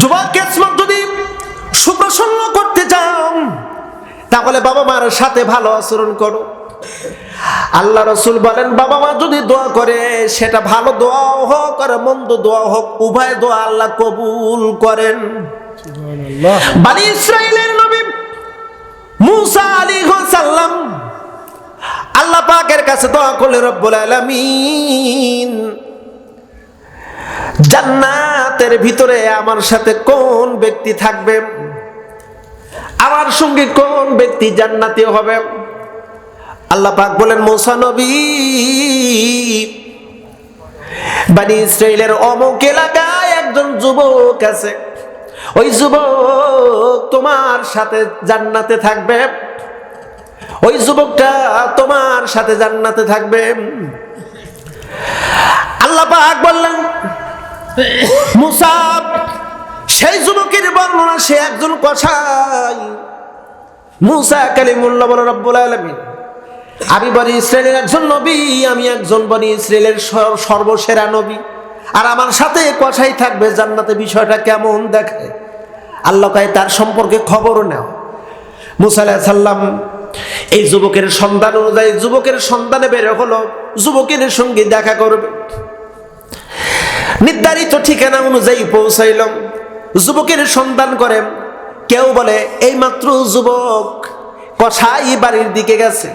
যুবক কেসমত যদি সুপ্রসন্ন করতে চাও তাহলে বাবা মার সাথে ভালো আচরণ করো। আল্লাহ রসুল বলেন বাবা মা যদি দোয়া করে সেটা ভালো দোয়াও হোক আর মন্দ দোয়া হোক উভয় দোয়া আল্লাহ কবুল করেন। বানি ইসরায়েলের নবী মুসা আলী সাল্লাম আল্লাহ পাকের কাছে দোয়া করলে রব্বুল আলামিন জান্নাতের ভিতরে আমার সাথে কোন ব্যক্তি থাকবে? আমার সঙ্গে কোন ব্যক্তি জান্নাতি হবে? আল্লাহ পাক বলেন, মুসা নবী, বানি ইসরায়েলের অমুক এলাকায় একজন যুবক আছে। ওই যুবক তোমার সাথে জান্নাতে থাকবে। ওই যুবকটা তোমার সাথে জান্নাতে থাকবে। আল্লাহ পাক বললেন মুসাব সেই যুবকের বর্ণনা সে একজন কষাই মুসা কালিমুল্লাহ বলে, রব্বুল আলামিন, আমি বনি ইসরায়েলের একজন নবী, আমি একজন বনি ইসরায়েলের সর্বসেরা নবী। আর আমার সাথে কষাই থাকবে, জান্নাতে বিষয়টা কেমন দেখায় আল্লাহ কায় তার সম্পর্কে খবরও নেও। মুসা সাল্লাম এই যুবকের সন্ধান অনুযায়ী, যুবকের সন্ধানে বের হলো। যুবকের সঙ্গে দেখা করবে। নির্ধারিত ঠিকানা অনুযায়ী পৌঁছাইলাম। যুবকের সন্ধান করেন। কেউ বলে, এইমাত্র যুবক কষাই বাড়ির দিকে গেছে।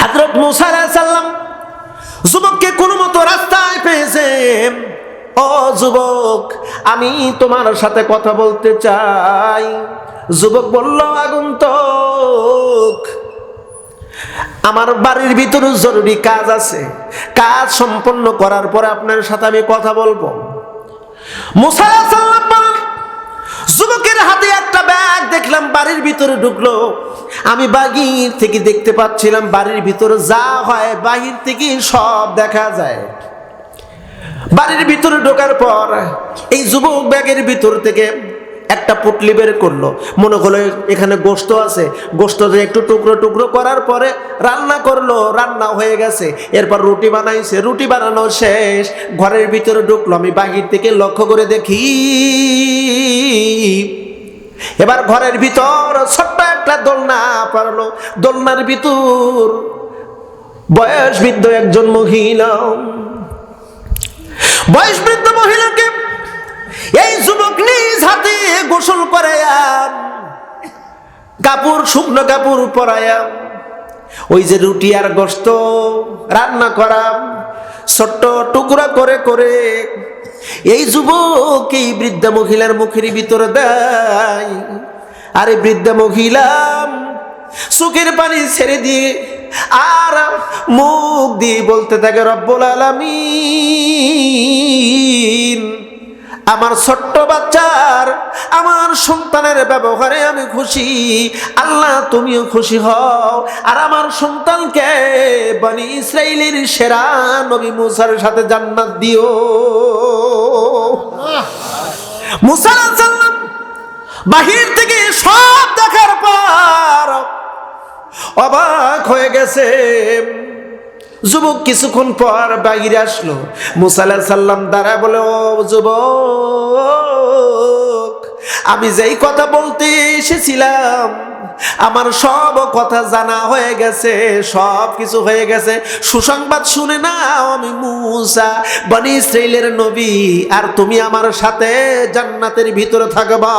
হজরত মুসা সাল্লাম যুবককে কোনো মতো রাস্তায় পেয়েছে। ও যুবক, আমি তোমার সাথে কথা বলতে চাই। যুবক বলল, আগন্তক। আমার বাড়ির ভিতরে জরুরি কাজ আছে। কাজ সম্পন্ন করার পরে আপনার সাথে আমি কথা বলব। যুবকের হাতে একটা ব্যাগ দেখলাম, বাড়ির ভিতরে ঢুকলো। আমি বাগির থেকে দেখতে পাচ্ছিলাম, বাড়ির ভিতরে যা হয় বাহির থেকে সব দেখা যায়। বাড়ির ভিতরে ঢোকার পর এই যুবক ব্যাগের ভিতর থেকে একটা পুটলি বের করল। মনে হলো এখানে গোস্ত আছে। গোস্ত একটু টুকরো টুকরো করার পরে রান্না করল, রান্না হয়ে গেছে। এরপর রুটি বানাইছে। রুটি বানানো শেষ। ঘরের ভিতরে ঢুকলো। আমি বাহির থেকে লক্ষ্য করে দেখি, এবার ঘরের ভিতর ছোট্ট একটা দোলনা পারল দোলনার ভিতর বয়স বৃদ্ধ একজন মহিলা। বয়স বৃদ্ধ মহিলাকে এই যুবক নিজ হাতে গোসল করাইয়া, কাপড়, শুকনো কাপড় পরাইয়া, ওই যে রুটি আর গোস্ত রান্না করা, ছোট্ট টুকরা করে করে এই যুবক এই বৃদ্ধা মহিলার মুখের ভিতরে দেয়। আরে বৃদ্ধা মহিলা, চোখের পানি ছেড়ে দিয়ে আর মুখ দিয়ে বলতে থাকে, রব্বুল আলামিন। আমার ছোট্ট বাচ্চার, আমার সন্তানের ব্যবহারে আমি খুশি। আল্লাহ, তুমিও খুশি হও। আর আমার সন্তানকে বনি ইসরায়েলের সেরা নবী মুসার সাথে জান্নাত দিও। মুসা আলাইহিস সালাম বাহির থেকে সব দেখার পর অবাক হয়ে গেছে। যুবক কিছুক্ষণ পর বাইরে আসলো। মুসাল্লাহ সাল্লাম দ্বারা বলে, ও যুবক, আমি যেই কথা বলতে এসেছিলাম, আমার সব কথা জানা হয়ে গেছে, সব কিছু হয়ে গেছে। সুসংবাদ শুনে নাও আমি মুসা, বনি ইসরাইলের নবী, আর তুমি আমার সাথে জান্নাতের ভিতরে থাকবা।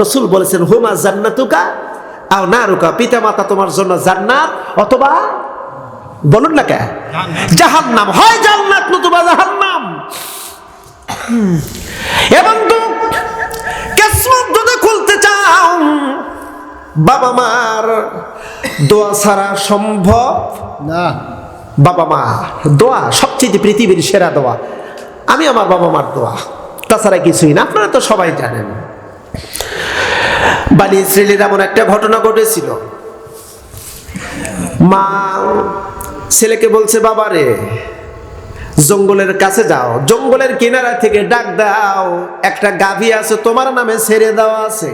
রসুল বলেছেন, হুমা জান্নাতুকা? আও না রুকা পিতা মাতা তোমার জন্য জান্নাত অথবা বলুন না কে জাহান্নাম হয় জান্নাত নতুবা জাহান্নাম। এবং তো কেসমত যদি খুলতে চাও বাবা মার দোয়া ছাড়া সম্ভব না। বাবা মা দোয়া সবচেয়ে পৃথিবীর সেরা দোয়া। আমি আমার বাবা মার দোয়া। তাছাড়া কিছুই না আপনারা তো সবাই জানেন। বানি ইসরায়েলের এমন একটা ঘটনা ঘটেছিল। মা ছেলেকে বলছে বাবারে জঙ্গলের কাছে যাও। জঙ্গলের কিনারা থেকে ডাক দাও, একটা গাভী আছে, তোমার নামে ছেড়ে দেওয়া আছে।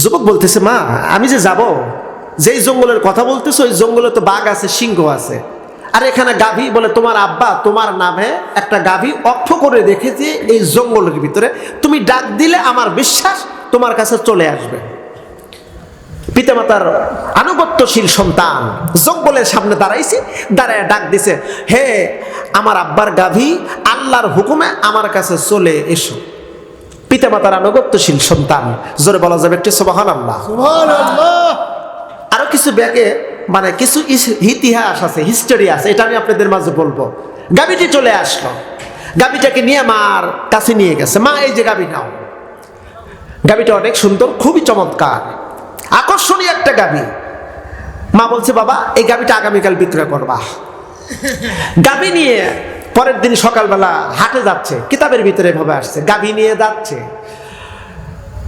যুবক বলতেছে, মা, আমি যে যাব, যেই জঙ্গলের কথা বলতেছো, ওই জঙ্গলে তো বাঘ আছে, সিংহ আছে। আর এখানে গাভী বলে তোমার আব্বা তোমার নামে একটা গাভী অর্থ করে রেখেছে এই জঙ্গলের ভিতরে। তুমি ডাক দিলে আমার বিশ্বাস তোমার কাছে চলে আসবে। পিতামাতার আনুগত্যশীল সন্তান জঙ্গলের সামনে দাঁড়াইছে দাঁড়ায় ডাক দিছে হে আমার আব্বার গাভী আল্লাহর হুকুমে আমার কাছে চলে এসো। পিতামাতার আনুগত্যশীল সন্তান জোরে বলা যাবে একটু সবাহান আল্লাহ আরও কিছু ব্যাগে মানে কিছু ইতিহাস আছে হিস্টোরি আছে, এটা আমি আপনাদের মাঝে বলব। গাবিটি চলে আসলো। গাবিটাকে নিয়ে মার কাছে নিয়ে গেছে। মা, এই যে গাবি নাও। গাবিটা অনেক সুন্দর, খুবই চমৎকার। আকর্ষণীয় একটা গাবি মা বলছে, বাবা, এই গাবিটা আগামীকাল বিক্রয় করবা। গাবি নিয়ে পরের দিন সকালবেলা হাটে যাচ্ছে, কিতাবের ভিতরে ভাবে আসছে। গাবি নিয়ে যাচ্ছে।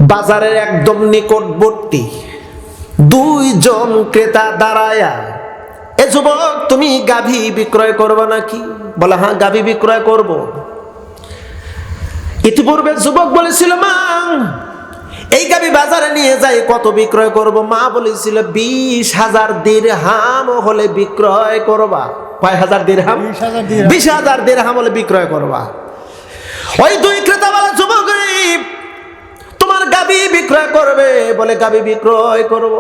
বাজারের একদম নিকটবর্তী। দুইজন ক্রেতা দাঁড়ায়া এ যুবক তুমি গাভী বিক্রয় করবে নাকি? বলে হ্যাঁ গাভী বিক্রয় করব। ইতিপূর্বে যুবক বলেছিল মা এই গাভী বাজারে নিয়ে যাই কত বিক্রয় করব? মা বলেছিল বিশ হাজার দের হাম হলে বিক্রয় করবা। কয় হাজার দের হাম বিশ হাজার দের হাম হলে বিক্রয় করবা। ওই দুই ক্রেতা তোমার গাবি বিক্রয় করবে বলে গাবি বিক্রয় করব।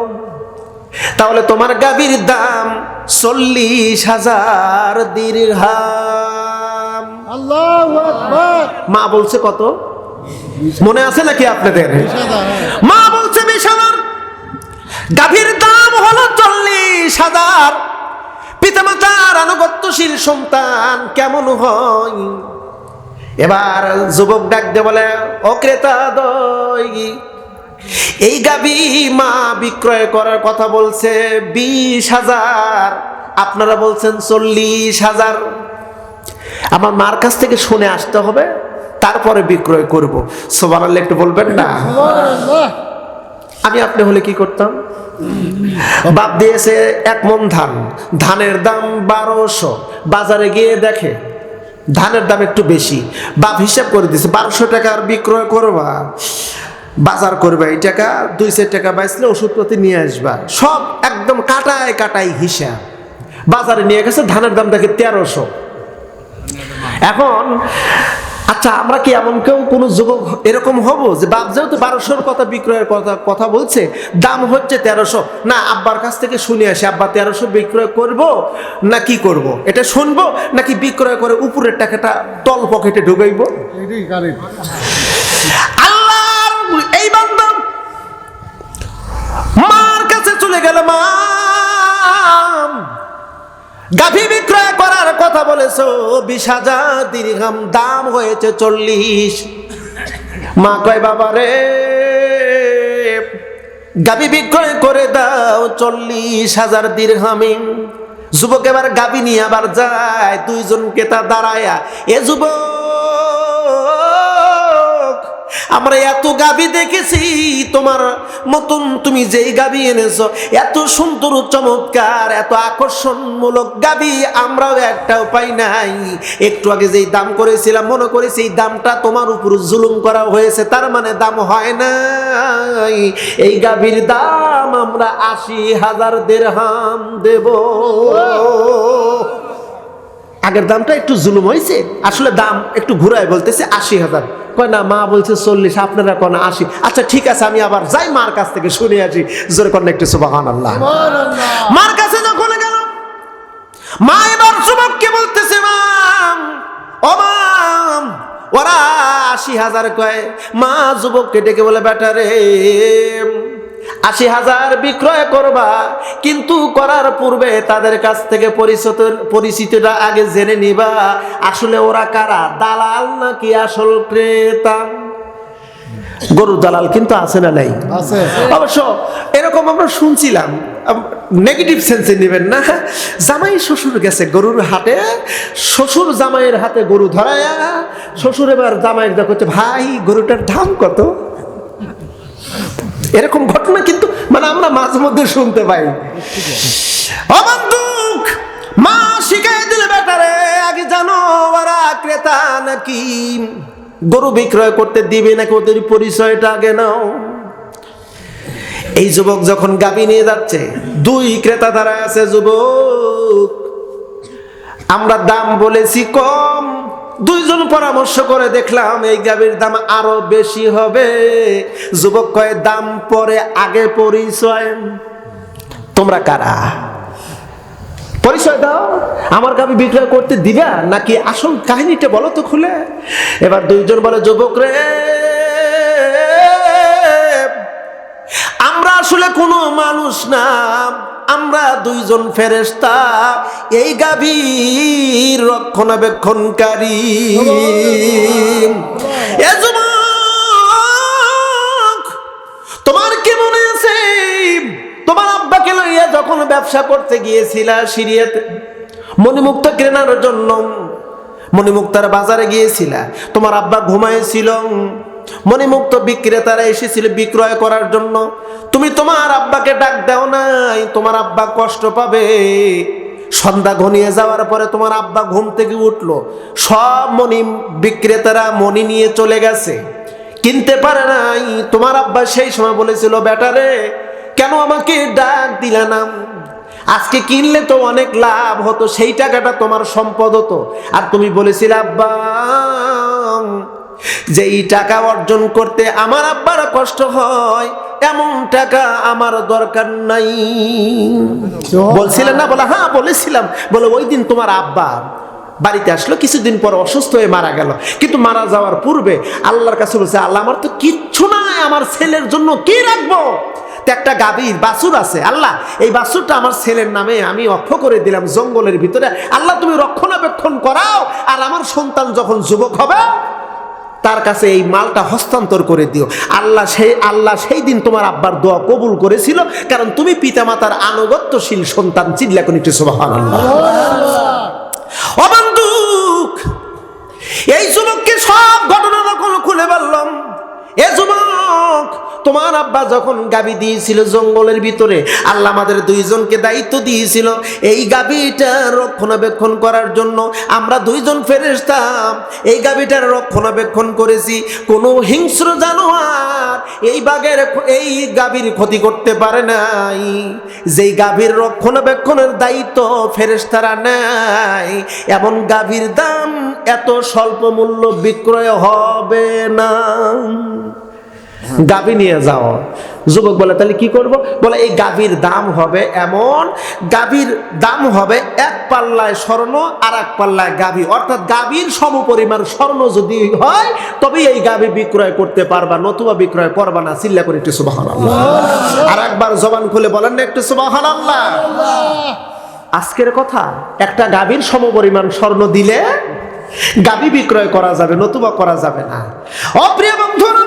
তাহলে তোমার গাবির দাম চল্লিশ হাজার দিরহাম। মা বলছে কত? মনে আছে নাকি আপনাদের। মা বলছে বিশ হাজার। গাভীর দাম হলো চল্লিশ হাজার। পিতামাতার আনুগত্যশীল সন্তান কেমন হয়? এবার যুবক ডাক দিয়ে বলে, ও ক্রেতা দই। এই গাবি মা বিক্রয় করার কথা বলছে, বিশ হাজার। আপনারা বলছেন, চল্লিশ হাজার। আমার মার কাছ থেকে শুনে আসতে হবে, তারপরে বিক্রয় করব। সোবার আল্লাহ একটু বলবেন না? আমি আপনি হলে কি করতাম? বাপ দিয়েছে এক মন ধান। ধানের দাম বারোশো। বাজারে গিয়ে দেখে ধানের দাম একটু বেশি। বাপ হিসাব করে দিছে, বারোশো টাকার বিক্রয় করবা। বাজার করবে, এই টাকা দুই চার টাকা বাইসলে ওষুধপাতি নিয়ে আসবা। সব একদম কাটায় কাটাই হিসাব। বাজারে নিয়ে গেছে, ধানের দাম দেখে তেরোশো। এখন আচ্ছা আমরা কি এমন কেউ কোনো যুবক এরকম হব যে বাপ যেহেতু বারোশোর কথা বিক্রয়ের কথা কথা বলছে, দাম হচ্ছে তেরোশো? না, আব্বার কাছ থেকে শুনে আসি, আব্বা তেরোশো বিক্রয় করব না কি করব? এটা শুনব নাকি বিক্রয় করে উপরের টাকাটা তল পকেটে ঢুকাইবো? গাভী বিক্রয় করার কথা বলেছ, বিশ হাজার দীর্ঘাম দাম হয়েছে চল্লিশ। মা কয় বাবা রে গাবি বিক্রয় করে দাও চল্লিশ হাজার দিরহামি যুবক এবার গাবি নিয়ে আবার যায় দুইজন কেতা দাঁড়ায়া, এ যুবক আমরা এত গাবি দেখেছি, তোমার মতন তুমি যেই গাবি এনেছো, এত সুন্দর, চমৎকার, এত আকর্ষণমূলক গাবি আমরাও একটা উপায় নাই। একটু আগে যেই দাম করেছিলাম, মনে করেছি এই দামটা তোমার উপর জুলুম করা হয়েছে, তার মানে দাম হয় নাই। এই গাবির দাম আমরা আশি হাজার দেড়হাম দেব। আগের দামটা একটু জুলুম হয়েছে, আসলে দাম একটু ঘুরায় বলতেছে আশি হাজার। কয় না মা বলছে চল্লিশ আপনারা কোন আশি। আচ্ছা ঠিক আছে আমি আবার যাই মার কাছ থেকে শুনে আসি। জোরে কন্যা একটু সুবাহান আল্লাহ মার কাছে যখন গেল মা এবার যুবককে বলতেছে মা ও মা ওরা আশি হাজার কয়। মা যুবককে ডেকে বলে বেটা রে আশি হাজার বিক্রয় করবা কিন্তু করার পূর্বে তাদের কাছ থেকে পরিচিত পরিচিতটা আগে জেনে নিবা আসলে ওরা কারা? দালাল নাকি আসল ক্রেতা? গরুর দালাল কিন্তু আছে না নাই? আছে। অবশ্য এরকম আমরা শুনছিলাম। নেগেটিভ সেন্সে নেবেন না। জামাই শ্বশুর গেছে গরুর হাটে শ্বশুর জামাইয়ের হাতে গরু ধরায়া শ্বশুর এবার জামাইয়ের দেখো ভাই গরুটার দাম কত? এরকম ঘটনা কিন্তু মানে আমরা মাঝে মধ্যে শুনতে পাই। অবন্ধুক মা শিখাই দিলে বেটারে আগে জানো ওরা ক্রেতা নাকি? গরু বিক্রয় করতে দিবে নাকি ওদের পরিচয়টা আগে নাও। এই যুবক যখন গাবি নিয়ে যাচ্ছে, দুই ক্রেতা দ্বারা আছে, যুবক, আমরা দাম বলেছি কম দুইজন পরামর্শ করে দেখলাম এই গাভীর দাম আরও বেশি হবে। যুবক কয়, দাম পরে আগে পরিচয়। তোমরা কারা? পরিচয় দাও। আমার গাভী বিক্রয় করতে দিবা নাকি আসল কাহিনীটা বলো তো খুলে? এবার দুইজন বলে, যুবক রে, আমরা আসলে কোনো মানুষ না। আমরা দুইজন ফেরেস্তা এই গাভীর রক্ষণাবেক্ষণকারী। তোমার কি মনে আছে? তোমার আব্বাকে লইয়া যখন ব্যবসা করতে গিয়েছিলা সিরিয়াতে, মণিমুক্ত কেনার জন্য, মণিমুক্তার বাজারে গিয়েছিলা, তোমার আব্বা ঘুমাইছিল। মণিমুক্ত বিক্রেতারা এসেছিল বিক্রয় করার জন্য। তুমি তোমার আব্বাকে ডাক দাও নাই, তোমার আব্বা কষ্ট পাবে। সন্ধ্যা ঘনিয়ে যাওয়ার পরে তোমার আব্বা ঘুম থেকে উঠল। সব মণি বিক্রেতারা মণি নিয়ে চলে গেছে। কিনতে পারে নাই। তোমার আব্বা সেই সময় বলেছিল বেটারে কেন আমাকে ডাক দিলা না? আজকে কিনলে তো অনেক লাভ হতো, সেই টাকাটা তোমার সম্পদ হতো। আর তুমি বলেছিলে, আব্বা যে এই টাকা অর্জন করতে আমার আব্বার কষ্ট হয় এমন টাকা আমার দরকার নাই। বলছিলেন না? বলে হ্যাঁ বলেছিলাম। বলে ওই দিন তোমার আব্বা বাড়িতে আসলো কিছুদিন পর অসুস্থ হয়ে মারা গেল। কিন্তু মারা যাওয়ার পূর্বে আল্লাহর কাছে বলছে আল্লাহ আমার তো কিচ্ছু নাই আমার ছেলের জন্য কি রাখব? তো একটা গাভীর বাছুর আছে। আল্লাহ এই বাছুরটা আমার ছেলের নামে আমি অক্ষ করে দিলাম জঙ্গলের ভিতরে। আল্লাহ তুমি রক্ষণাবেক্ষণ করাও আর আমার সন্তান যখন যুবক হবে তার কাছে এই মালটা হস্তান্তর করে দিও। আল্লাহ সেই আল্লাহ সেই দিন তোমার আব্বার দোয়া কবুল করেছিল। কারণ তুমি পিতামাতার আনুগত্যশীল সন্তান। চিল্লা কোন একটি অবান্ধুক এই যুবককে সব ঘটনা খুলে বললাম। এ যুবক তোমার আব্বা যখন গাবি দিয়েছিল জঙ্গলের ভিতরে, আল্লাহ আমাদের দুইজনকে দায়িত্ব দিয়েছিল এই গাবিটা রক্ষণাবেক্ষণ করার জন্য। আমরা দুইজন ফেরেস্তাম এই গাবিটার রক্ষণাবেক্ষণ করেছি। কোনো হিংস্র জানোয়ার এই বাঘের, এই গাভীর ক্ষতি করতে পারে নাই। যেই গাভীর রক্ষণাবেক্ষণের দায়িত্ব ফেরেস্তারা নাই এমন গাভীর দাম এত স্বল্প মূল্য বিক্রয় হবে না। গাভী নিয়ে যাও। যুবক বলে তাহলে কি করব? বলে এই গাভীর দাম হবে এমন গাভীর দাম হবে এক পাল্লায় স্বর্ণ আর এক পাল্লায় গাভী। অর্থাৎ গাভীর সমপরিমাণ স্বর্ণ যদি হয় তবেই এই গাভী বিক্রয় করতে পারবা নতুবা বিক্রয় করবা না। চিল্লা করে একটু সুবাহ আর একবার জবান খুলে বলেন না একটু সুবাহ আজকের কথা একটা গাভীর সমপরিমাণ স্বর্ণ দিলে গাভী বিক্রয় করা যাবে নতুবা করা যাবে না। অপ্রিয় বন্ধুরা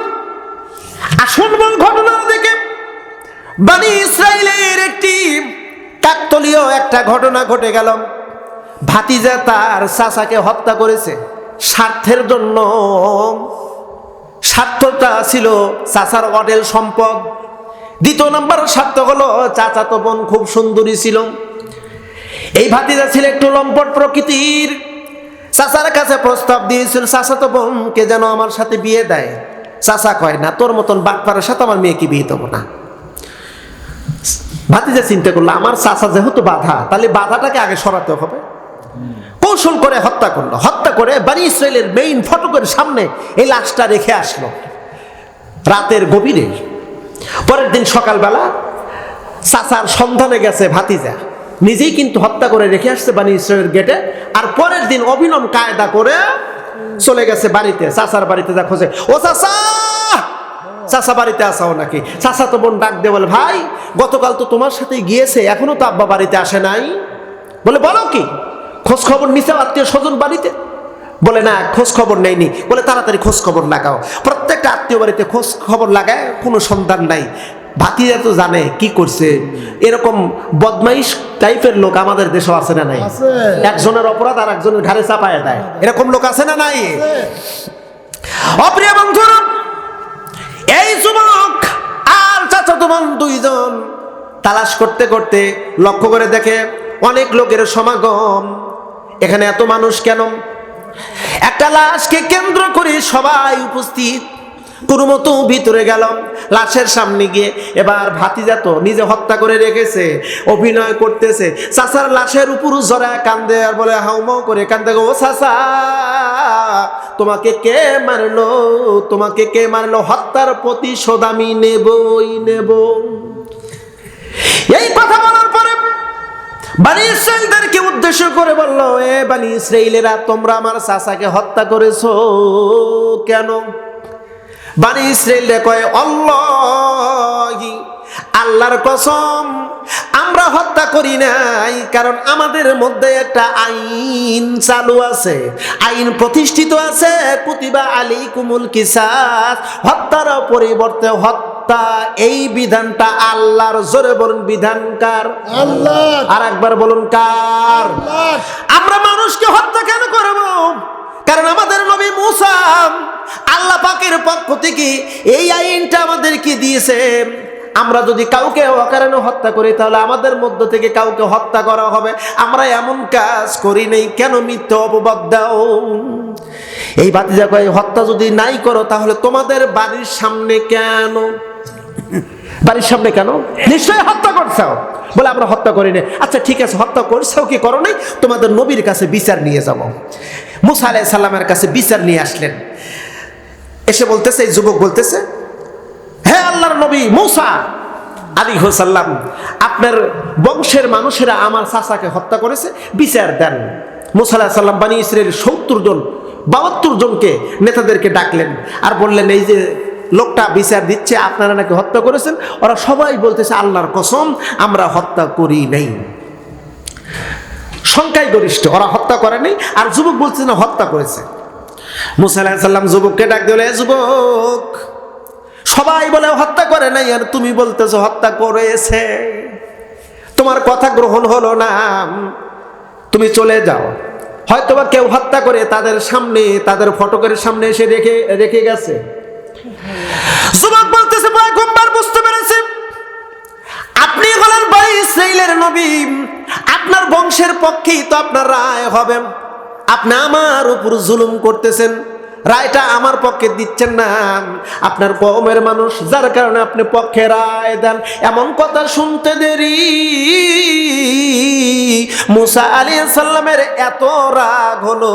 আসল মূল ঘটনার দিকে বানি ইসরায়েলের একটি কাকতলীয় একটা ঘটনা ঘটে গেল। ভাতিজা তার চাচাকে হত্যা করেছে স্বার্থের জন্য। স্বার্থটা ছিল চাচার অডেল সম্পদ। দ্বিতীয় নম্বর স্বার্থ হলো চাচা তো বোন খুব সুন্দরী ছিল। এই ভাতিজা ছিল একটু লম্পট প্রকৃতির। চাচার কাছে প্রস্তাব দিয়েছিল, চাচা তো বোনকে যেন আমার সাথে বিয়ে দেয়। চাচা কয় না, তোর মতন বাটপারের সাথে আমার মেয়েকে বিয়ে দেবো না। ভাতিজা চিন্তা করল, আমার চাচা যেহেতু বাধা, তাহলে বাধাটাকে আগে সরাতে হবে। কৌশল করে হত্যা করল। হত্যা করে বানি ইসরায়েলের মেইন ফটকের সামনে এই লাশটা রেখে আসলো। রাতের গভীরে। পরের দিন সকালবেলা চাচার সন্ধানে গেছে ভাতিজা। নিজেই কিন্তু হত্যা করে রেখে আসছে বানি ইসরায়েলের গেটে আর পরের দিন অবিলম্ব কায়দা করে চলে গেছে বাড়িতে, চাচার বাড়িতে যা খোঁজে। ও চাচা! চাচা বাড়িতে আসাও নাকি? চাচা তো বোন ডাক দিয়ে বলে ভাই, গতকাল তো তোমার সাথে গিয়েছে, এখনও তো আব্বা বাড়িতে আসে নাই। বলে, বলো কি? খোঁজ খবর নিছে আত্মীয় স্বজন বাড়িতে? বলে, না, খোঁজ খবর নেয়নি বলে, তাড়াতাড়ি খোঁজ খবর লাগাও। প্রত্যেকটা আত্মীয় বাড়িতে খোঁজ খবর লাগায় কোনো সন্ধান নাই। ভাতিজা তো জানে কি করছে। এরকম বদমাইশ টাইপের লোক আমাদের দেশে আছে না নাই? একজনের অপরাধ আর একজনের ঘাড়ে চাপায় দেয়। এরকম লোক আছে না নাই? অপ্রিয় বন্ধুরা এই যুবক আর চাচাতো বোন দুইজন তালাশ করতে করতে লক্ষ্য করে দেখে অনেক লোকের সমাগম। এখানে এত মানুষ কেন? একটা লাশকে কেন্দ্র করে সবাই উপস্থিত। কোনো মতো ভিতরে গেলাম লাশের সামনে গিয়ে এবার ভাতিজা তো নিজে হত্যা করে রেখেছে, অভিনয় করতেছে। চাচার লাশের উপর জরা কান্দে আর বলে হাউমাউ করে কান্দে গো চাচা। তোমাকে কে মারলো? তোমাকে কে মারলো? হত্যার প্রতিশোধ আমি নেবই নেব। এই কথা বলার পরে বানি ইসরায়েলদেরকে উদ্দেশ্য করে বলল, এ বানি ইসরায়েলেরা তোমরা আমার চাচাকে হত্যা করেছ কেন? বানি ইসরায়েলরা কয় অল্লাহি আল্লাহর কসম আমরা হত্যা করি নাই কারণ আমাদের মধ্যে একটা আইন চালু আছে। আইন প্রতিষ্ঠিত আছে কুতিবা আলী কুমুল কিসাস। হত্যার পরিবর্তে হত্যা এই বিধানটা আল্লাহর জোরে বলুন বিধানকার আল্লাহ। আর একবার বলুন কার? আমরা মানুষকে হত্যা কেন করব? কারণ আমাদের নবী মুসা আল্লাহ পাকের পক্ষ থেকে এই আইনটা আমাদেরকে দিয়েছে। আমরা যদি কাউকে অকারণে হত্যা করি, তাহলে আমাদের মধ্য থেকে কাউকে হত্যা করা হবে। আমরা এমন কাজ করি নেই, কেন মিথ্যে অপবাদ দাও? এই বাতিজা কয়, হত্যা যদি নাই করো, তাহলে তোমাদের বাড়ির সামনে কেন? বাড়ির সামনে কেন? নিশ্চয়ই হত্যা করছাও। বলে, আমরা হত্যা করি না আচ্ছা ঠিক আছে, হত্যা করছাও কি করো নাই? তোমাদের নবীর কাছে বিচার নিয়ে যাব। মুসা আলাই সাল্লামের কাছে বিচার নিয়ে আসলেন। এসে বলতেছে, এই যুবক বলতেছে, হে আল্লাহর নবী মুসা আলী হোসাল্লাম আপনার বংশের মানুষেরা আমার চাচাকে হত্যা করেছে, বিচার দেন। মুসা আলাহ সাল্লাম বানী ইসরায়েল সত্তর জন, বাহাত্তর জনকে নেতাদেরকে ডাকলেন আর বললেন, এই যে লোকটা বিচার দিচ্ছে, আপনারা নাকি হত্যা করেছেন? ওরা সবাই বলতেছে, আল্লাহর কসম, আমরা হত্যা করি নাই। সংখ্যায় গরিষ্ঠ, ওরা হত্যা করেনি, আর যুবক বলছে না, হত্যা করেছে। মুসা আলাহ যুবককে ডাক দিলে যুবক, সবাই বলে, হত্যা করে নাই, আর তুমি বলতেছো, হত্যা করেছে। তোমার কথা গ্রহণ হলো না, তুমি চলে যাও। হয়তো বা কেউ হত্যা করে তাদের সামনে, তাদের ফটকের সামনে এসে রেখে রেখে গেছে। যুবক বলতেছে বুঝতে পেরেছে আপনি হলেন ভাই ইসরাইলের নবী। আপনার বংশের পক্ষেই তো আপনার রায় হবে। আপনি আমার উপর জুলুম করতেছেন, রায়টা আমার পক্ষে দিচ্ছেন না। আপনার কমের মানুষ, যার কারণে আপনি পক্ষে রায় দেন। এমন কথা শুনতে দেরি। মুসা আলী সাল্লামের এত রাগ হলো।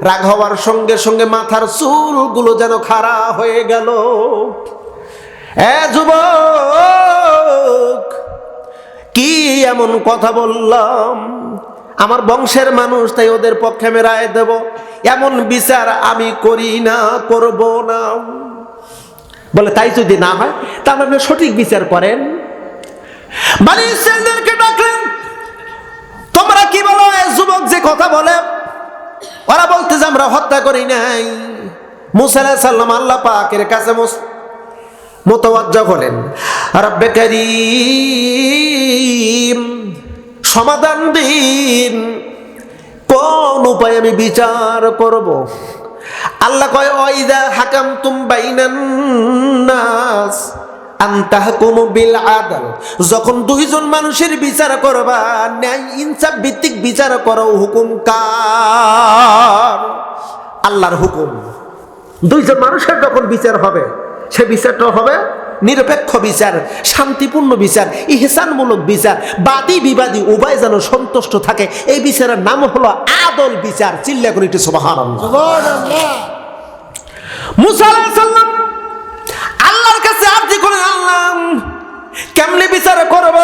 রাগ হওয়ার সঙ্গে সঙ্গে মাথার চুলগুলো যেন খাড়া হয়ে গেল। এ যুবক কি এমন কথা বললাম? আমার বংশের মানুষ, তাই ওদের পক্ষে আমি রায় দেব। এমন বিচার আমি করি না, করব না। বলে, তাই যদি না হয়, তাহলে আপনি সঠিক বিচার করেন। তোমরা কি বলো যুবক যে কথা বলে? ওরা বলতে যে আমরা হত্যা করি নাই। মুসা আলাইহিস সালাম আল্লাহ পাকের কাছে মোতওয়াজ্জা হলেন রব্বে করিম, সমাধান দিন। কোন উপায় আমি বিচার করব? আল্লাহ কয়, ওয়াইদা হাকাম তুম বাইনান নাস আন্তাহকুমু বিল আদল। যখন দুইজন মানুষের বিচার করবা, ন্যায় ইনসাফ ভিত্তিক বিচার করো, হুকুম কার? আল্লাহর হুকুম। দুইজন মানুষের যখন বিচার হবে সে বিচারটা হবে? নিরপেক্ষ বিচার, শান্তিপূর্ণ বিচার, ইহসানমূলক বিচার, বাদী বিবাদী উভয় যেন সন্তুষ্ট থাকে। এই বিচারের নাম হলো আদল বিচার। চিল্লা করে একটু সবাহান আল্লাহর কাছে আরজি করেন আল্লাহ কেমনে বিচার করব?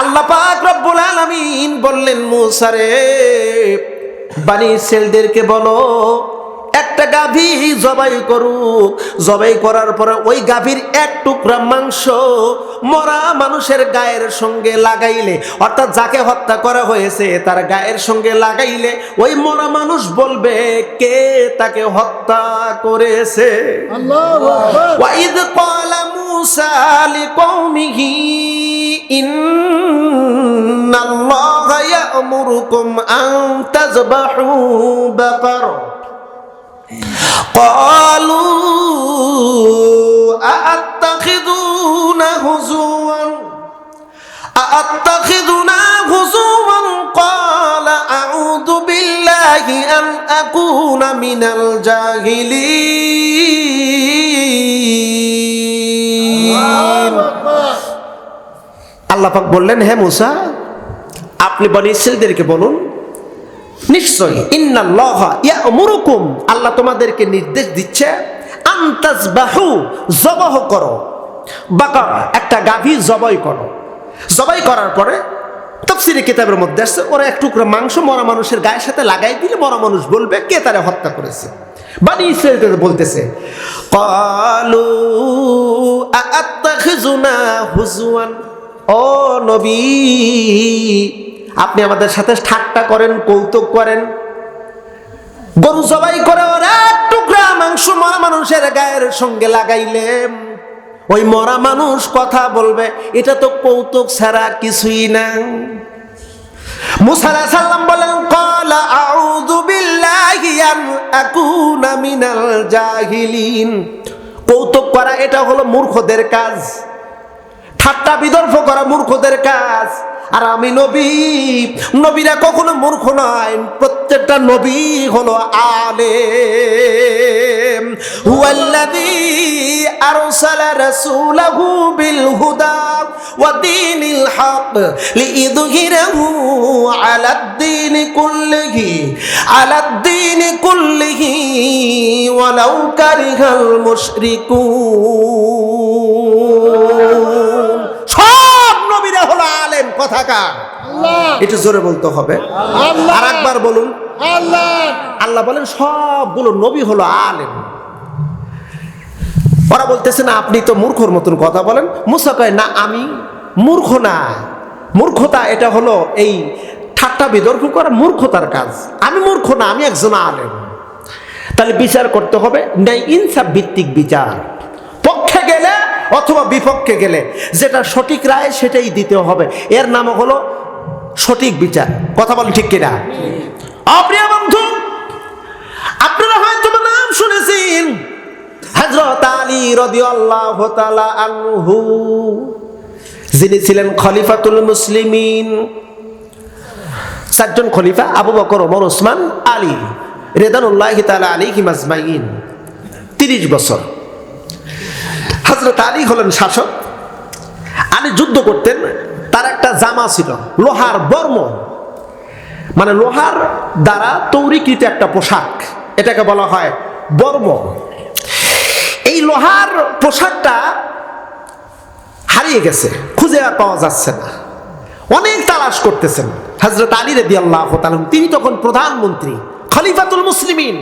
আল্লাহ পাক রব্বুল আলামিন বললেন, মুসা রে বানি ইসরায়েলদেরকে বলো একটা গাভী জবাই করুক। জবাই করার পরে ওই গাভীর এক টুকরা মাংস মরা মানুষের গায়ের সঙ্গে লাগাইলে অর্থাৎ যাকে হত্যা করা হয়েছে তার গায়ের সঙ্গে লাগাইলে ওই মরা মানুষ বলবে কে তাকে হত্যা করেছে? ওয়াইদ ইয়ামুরুকুম আন তাযবাহু বাকরা। قالوا أأتخذنا هزوا أأتخذنا هزوا قال أعوذ بالله أن أكون من الجاهلين আল্লাহ পাক বললেন হ্যাঁ মুসা আপনি বনি ইসরায়েলদেরকে বলুন ইন্নাল্লাহ ইয়ামুরুকুম। আল্লাহ তোমাদেরকে নির্দেশ দিচ্ছে আন্তাজবাহু জবাহ করো। বাকা একটা গাভী জবাই করো। জবাই করার পরে তফসিরি কিতাবের মধ্যে আসছে, ওরা এক টুকরো মাংস মরা মানুষের গায়ের সাথে লাগাই দিলে মরা মানুষ বলবে, কে তারা হত্যা করেছে? বানি ইসরায়েল বলতেছে, কালু আত্তাখিজুনা হুজুয়ান ও নবী আপনি আমাদের সাথে ঠাট্টা করেন, কৌতুক করেন। গরু জবাই করে ওর টুকরা মাংস মরা মানুষের গায়ের সঙ্গে লাগাইলেন ওই মরা মানুষ কথা বলবে, এটা তো কৌতুক ছাড়া কিছুই না মুসা সাল্লাম বলেন, কলা আউযু বিল্লাহি আন মিনাল জাহিলিন। কৌতুক করা এটা হলো মূর্খদের কাজ। ঠাট্টা বিদর্ভ করা মূর্খদের কাজ। আর আমি নবী, নবীরা কখনো মূর্খ নয়, প্রত্যেকটা নবী হলো আলেম। হুয়াল্লাযী আরসালা রাসূলাহু বিল হুদা ওয়া দীনিল হক লিইযহিরাহু আলাদ দীন কুল্লিহি আলাদ দীন কুল্লিহি ওয়ালাউ কারিহাল মুশরিকুন। একটু জোরে বলতে হবে। আর একবার বলুন। আল্লাহ বলেন সবগুলো নবী হলো আলেম। ওরা বলতেছে না আপনি তো মূর্খর মতন কথা বলেন। মুসা কয় না আমি মূর্খ না। মূর্খতা এটা হলো এই ঠাট্টা বিতর্ক করা মূর্খতার কাজ। আমি মূর্খ না আমি একজন আলেম। তাহলে বিচার করতে হবে ন্যায় ইনসাফ ভিত্তিক বিচার। অথবা বিপক্ষে গেলে যেটা সঠিক রায় সেটাই দিতে হবে। এর নাম হলো সঠিক বিচার। কথা বলেন ঠিক কিনা? অপ্রিয় বন্ধু, আপনারা হয়তো নাম শুনেছেন, হযরত আলী রাদিয়াল্লাহু তাআলা আনহু, যিনি ছিলেন খলিফাতুল মুসলিমিন। চারজন খলিফা, আবু বকর, ওমর, ওসমান, আলী, রেদানুল্লাহ তাআলা আলাইহি মাজমাইন 30 বছর। হযরত আলী হলেন শাসক। আলী যুদ্ধ করতেন, তার একটা জামা ছিল, লোহার বর্ম। মানে লোহার দ্বারা তৈরিকৃত একটা পোশাক, এটাকে বলা হয় বর্ম। এই লোহার পোশাকটা হারিয়ে গেছে, খুঁজে আর পাওয়া যাচ্ছে না। অনেক তালাশ করতেছেন হজরত আলী রেদি আল্লাহ তিনি তখন প্রধানমন্ত্রী, খলিফাতুল মুসলিমিন।